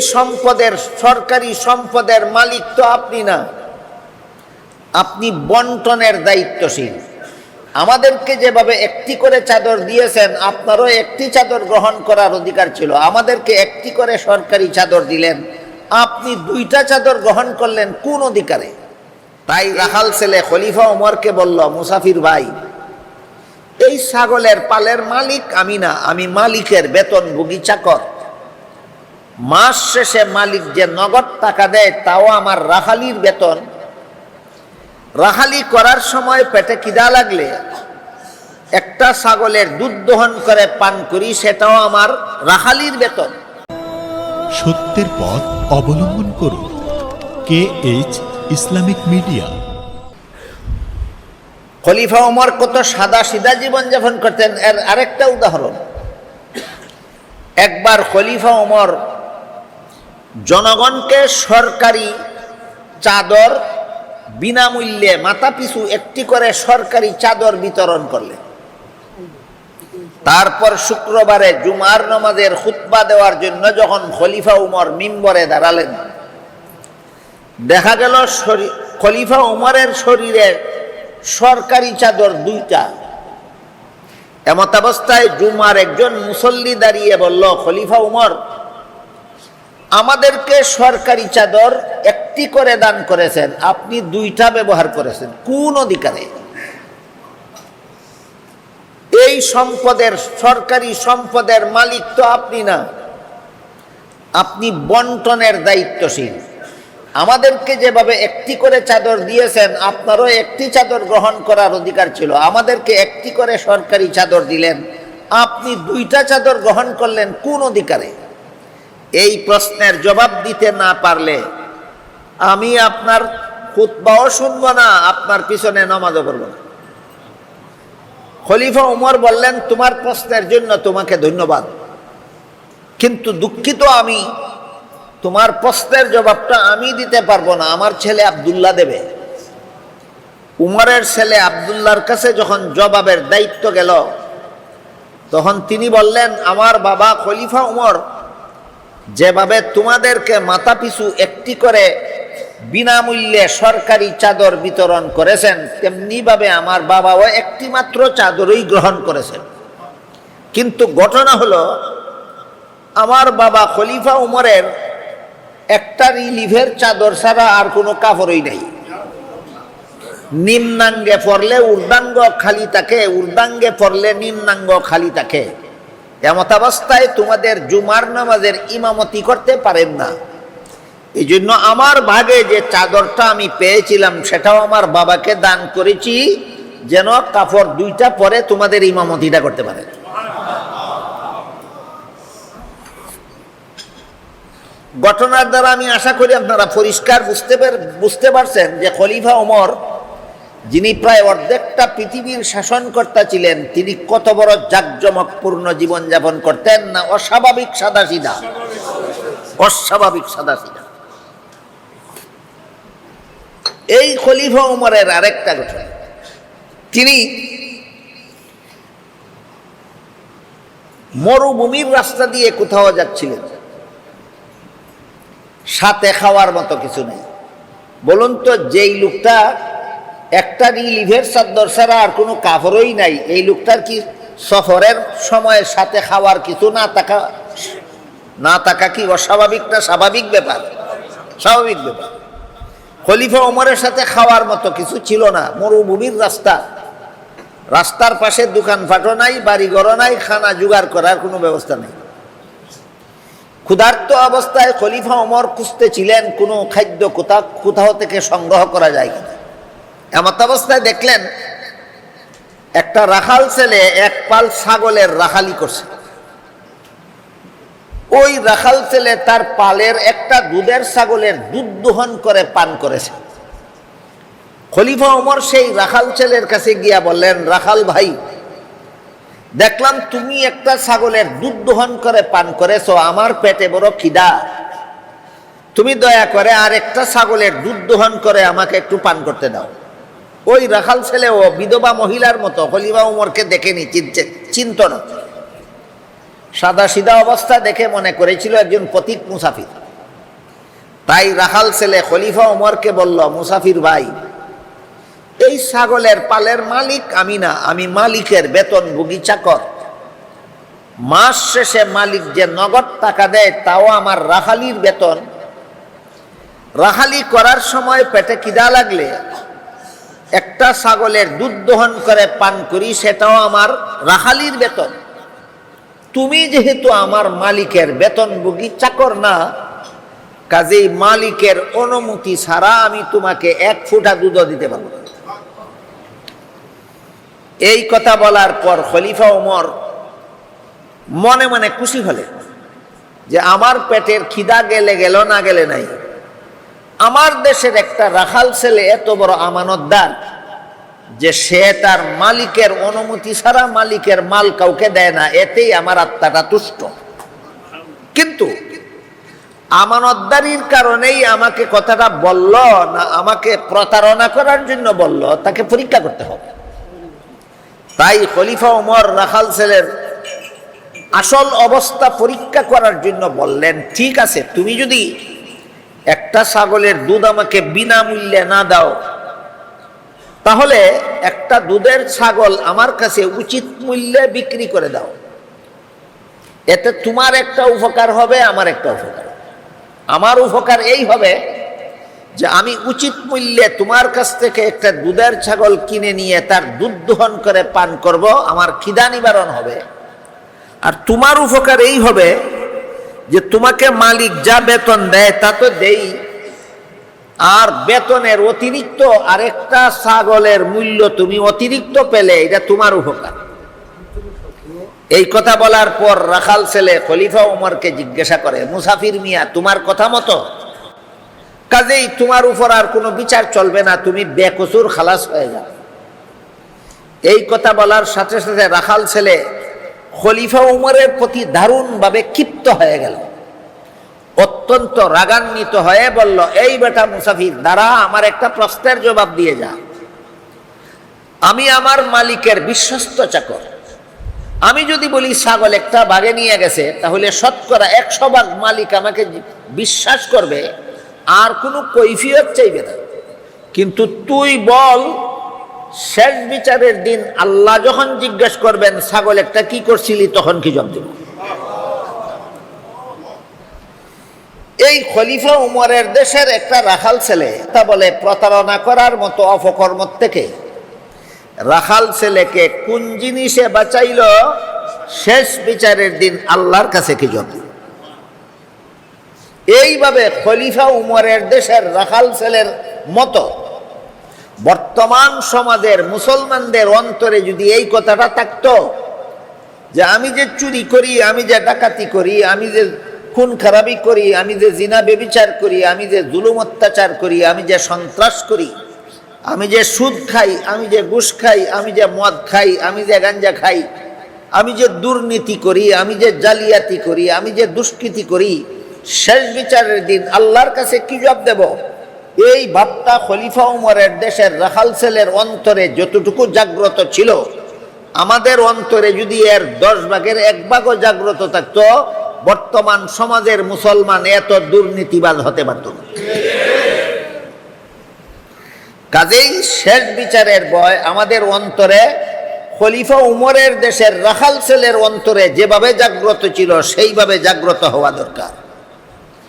সম্পদের, সরকারি সম্পদের মালিক তো আপনি না। আপনি বন্টনের দায়িত্বশীল। আমাদেরকে যেভাবে একটি করে চাদর দিয়েছেন, আপনারও একটি চাদর গ্রহণ করার অধিকার ছিল। আমাদেরকে একটি করে সরকারি চাদর দিলেন। আপনি দুইটা চাদর গ্রহণ করলেন কোন অধিকারে? তাই রাহাল ছেলে খলিফা ওমরকে বলল, মুসাফির ভাই, এই ছাগলের পালের মালিক আমি না, আমি মালিকের বেতনভোগী চাকর। মাস শেষে মালিক যে নগদ টাকা দেয় তাও আমার রাখালির বেতন। রাখালি করার সময় পেটে কিদা লাগলে একটা ছাগলের দুধ দহন করে পান করি সেটাও আমার রাখালির বেতন। সত্যের পথ অবলম্বন করুন। K H Islamic media. খলিফা ওমর কত সাদা সিধা জীবনযাপন করতেন এর আরেকটা উদাহরণ। একবার খলিফা ওমর জনগণকে সরকারি চাদর বিনামূল্যে মাথা পিছু একটি করে সরকারি চাদর বিতরণ করলেন তারপর শুক্রবারে জুমার নমাজের খুতবা দেওয়ার জন্য যখন খলিফা উমর মিম্বরে দাঁড়ালেন, দেখা গেল খলিফা উমরের শরীরে সরকারি চাদর দুইটা। এমত অবস্থায় জুমার একজন মুসল্লি দাঁড়িয়ে বলল, খলিফা উমর আমাদেরকে সরকারি চাদর একটি করে দান করেছেন। আপনি দুইটা ব্যবহার করেছেন। কোন অধিকারে? এই সম্পদের, সরকারি সম্পদের মালিক তো আপনি না। আপনি বন্টনের দায়িত্বশীল। আমাদেরকে যেভাবে একটি করে চাদর দিয়েছেন, আপনারও একটি চাদর গ্রহণ করার অধিকার ছিল। আমাদেরকে একটি করে সরকারি চাদর দিলেন। আপনি দুইটা চাদর গ্রহণ করলেন কোন অধিকারে? এই প্রশ্নের জবাব দিতে না পারলে আমি আপনার খুতবাও শুনব না, আপনার পিছনে নমাজও করব না। খলিফা উমর বললেন, তোমার প্রশ্নের জন্য তোমাকে ধন্যবাদ। কিন্তু দুঃখিত আমি, তোমার প্রশ্নের জবাবটা আমি দিতে পারব না, আমার ছেলে আবদুল্লাহ দেবে। উমরের ছেলে আবদুল্লাহর কাছে যখন জবাবের দায়িত্ব গেল, তখন তিনি বললেন, আমার বাবা খলিফা উমর যেভাবে তোমাদেরকে মাথা পিছু একটি করে বিনামূল্যে সরকারি চাদর বিতরণ করেছেন, তেমনিভাবে আমার বাবাও একটি মাত্র চাদরই গ্রহণ করেছেন। কিন্তু ঘটনা হলো, আমার বাবা খলিফা উমরের একটা রিলিভের চাদর ছাড়া আর কোনো কাপড়ই নেই। নিম্নাঙ্গে পড়লে উর্দাঙ্গ খালি থাকে উর্দাঙ্গে পড়লে নিম্নাঙ্গ খালি থাকে। এমত অবস্থায় তোমাদের জুমার নামাজের ইমামতি করতে পারেন না। এই জন্য আমার ভাগে যে চাদরটা আমি পেয়েছিলাম, সেটাও আমার বাবাকে দান করেছি, যেন কাপড় দুইটা পরে তোমাদের ইমামতিটা করতে পারে। ঘটনার দ্বারা আমি আশা করি আপনারা পরিষ্কার বুঝতে বুঝতে পারছেন যে খলিফা ওমর যিনি প্রায় অর্ধেকটা পৃথিবীর শাসনকর্তা ছিলেন, তিনি কত বড় জাকজমকপূর্ণ জীবনযাপন করতেন না? অস্বাভাবিক সাদাসিধা। অস্বাভাবিক সাদাসিধা। এই খলিফা উমরের আরেকটা ঘটনা। তিনি মরুভূমির রাস্তা দিয়ে কোথাও যাচ্ছিলেন। সাথে খাওয়ার মতো কিছু নেই। বলুন তো, যেই লোকটা একটা রিলিভের চাদর ছাড়া আর কোনো কাপড়ই নাই। এই লোকটার কি সফরের সময়ের সাথে খাওয়ার কিছু না থাকা না থাকা কি অস্বাভাবিক না স্বাভাবিক ব্যাপার? স্বাভাবিক ব্যাপার। খলিফা ওমরের সাথে খাওয়ার মতো কিছু ছিল না। মরুভূমির রাস্তা। রাস্তার পাশে দোকানপাটও নাই, বাড়িঘরও নাই, খানা জোগাড় করার কোনো ব্যবস্থা নেই। ক্ষুধার্ত অবস্থায় খলিফা ওমর খুঁজতে ছিলেন, কোনো খাদ্য কোথা কোথাও থেকে সংগ্রহ করা যায় কিনা এমত অবস্থায় দেখলেন, একটা রাখাল ছেলে এক পাল ছাগলের রাখালি করছে। ওই রাখাল ছেলে তার পালের একটা দুধের ছাগলের দুধ দোহন করে পান করেছে। খলিফা ওমর সেই রাখাল ছেলের কাছে গিয়া বললেন, রাখাল ভাই, দেখলাম তুমি একটা ছাগলের দুধ দোহন করে পান করেছ, আমার পেটে বড় খিদা। তুমি দয়া করে আর একটা ছাগলের দুধ দোহন করে আমাকে একটু পান করতে দাও। ওই রাখাল ছেলে ও বিধবা মহিলার মতো খলিফা উমরকে দেখেনি চিনছে চিন্ত না সাদা সিধা অবস্থা দেখে মনে করেছিল একজন পথিক মুসাফির। তাই রাখাল ছেলে খলিফা ওমরকে বলল, মুসাফির ভাই, এই ছাগলের পালের মালিক আমি না, আমি মালিকের বেতনভোগী চাকর মাস শেষে মালিক যে নগদ টাকা দেয়, তাও আমার রাখালির বেতন। রাখালি করার সময় পেটে কিদা লাগলে একটা ছাগলের দুধ দহন করে পান করি, সেটাও আমার রাখালির বেতন। তুমি যেহেতু আমার মালিকের বেতন বেতনভোগী, চাকর না, কাজেই মালিকের অনুমতি ছাড়া আমি তোমাকে এক ফুটা দুধও দিতে পারব এই কথা বলার পর খলিফা ওমর মনে মনে খুশি হলে যে আমার পেটের খিদা গেলে গেল, না গেলে নাই। আমার দেশের একটা রাখাল ছেলে এত বড় আমানতদার যে সে তার মালিকের অনুমতি ছাড়া মালিকের মাল কাউকে দেয় না, এতেই আমার আত্মাটা তুষ্ট। কিন্তু আমানতদারির কারণেই আমাকে কথাটা বলল না আমাকে প্রতারণা করার জন্য বলল, তাকে পরীক্ষা করতে হবে। তাই খলিফা ওমর রাখাল ছেলের আসল অবস্থা পরীক্ষা করার জন্য বললেন, ঠিক আছে, তুমি যদি একটা ছাগলের দুধ আমাকে বিনামূল্যে না দাও। তাহলে একটা দুধের ছাগল আমার কাছে উচিত মূল্যে বিক্রি করে দাও। এতে তোমার একটা উপকার হবে, আমার একটা উপকার। আমার উপকার এই হবে যে আমি উচিত মূল্যে তোমার কাছ থেকে একটা দুধের ছাগল কিনে নিয়ে তার দুধ দহন করে পান করব, আমার খিদা নিবারণ হবে। আর তোমার উপকার এই হবে যে তোমাকে মালিক যা বেতন দেয় তা তো দেই। আর বেতনের অতিরিক্ত আরেকটা ছাগলের মূল্য তুমি অতিরিক্ত পেলে, এটা তোমার উপকার। এই কথা বলার পর রাখাল ছেলে খলিফা উমরকে জিজ্ঞাসা করে, মুসাফির মিয়া, তোমার কথা মতো? কাজেই তোমার উপর আর কোনো বিচার চলবে না, তুমি বেকসুর খালাস হয়ে যাও। এই কথা বলার সাথে সাথে রাখাল ছেলে খলিফা উমরের প্রতি দারুণভাবে ক্ষিপ্ত হয়ে গেল। অত্যন্ত রাগান্বিত হয়ে বলল, এই বেটা মুসাফির দ্বারা আমার একটা প্রশ্নের জবাব দিয়ে যা। আমি আমার মালিকের বিশ্বস্ত চাকর। আমি যদি বলি, ছাগল একটা বাগে নিয়ে গেছে, তাহলে শতকরা একশো ভাগ মালিক আমাকে বিশ্বাস করবে, আর কোনো কৈফিয়ত চাইবে না। কিন্তু তুই বল শেষ বিচারের দিন আল্লাহ যখন জিজ্ঞেস করবেন, ছাগল একটা কি করছিলি? তখন কি জব দেব? এই খলিফা উমরের দেশের একটা রাখাল ছেলে, তা বলে, প্রতারণা করার মতো অপকর্ম থেকে রাখাল ছেলেকে কোন জিনিসে বাঁচাইল? শেষ বিচারের দিন আল্লাহর কাছে কি জব এইভাবে খলিফা উমরের দেশের রাখাল ছেলের মতো বর্তমান সমাজের মুসলমানদের অন্তরে যদি এই কথাটা থাকতো যে আমি যে চুরি করি আমি যে ডাকাতি করি আমি যে খুন খারাপি করি আমি যে জিনা বেবিচার করি আমি যে জুলুম অত্যাচার করি আমি যে সন্ত্রাস করি আমি যে সুদ খাই আমি যে ঘুষ খাই আমি যে মদ খাই আমি যে গাঞ্জা খাই আমি যে দুর্নীতি করি আমি যে জালিয়াতি করি আমি যে দুষ্কৃতি করি শেষ বিচারের দিন আল্লাহর কাছে কি জবাব দেব এই ভাবটা খলিফা উমরের দেশের রাখাল সেলের অন্তরে যতটুকু জাগ্রত ছিল, আমাদের অন্তরে যদি এর দশ ভাগের এক ভাগও জাগ্রত থাকত, বর্তমান সমাজের মুসলমান এত দুর্নীতিবাজ হতে পারত কাজেই শেষ বিচারের বয় আমাদের অন্তরে, খলিফা উমরের দেশের রাখাল সেলের অন্তরে যেভাবে জাগ্রত ছিল, সেইভাবে জাগ্রত হওয়া দরকার।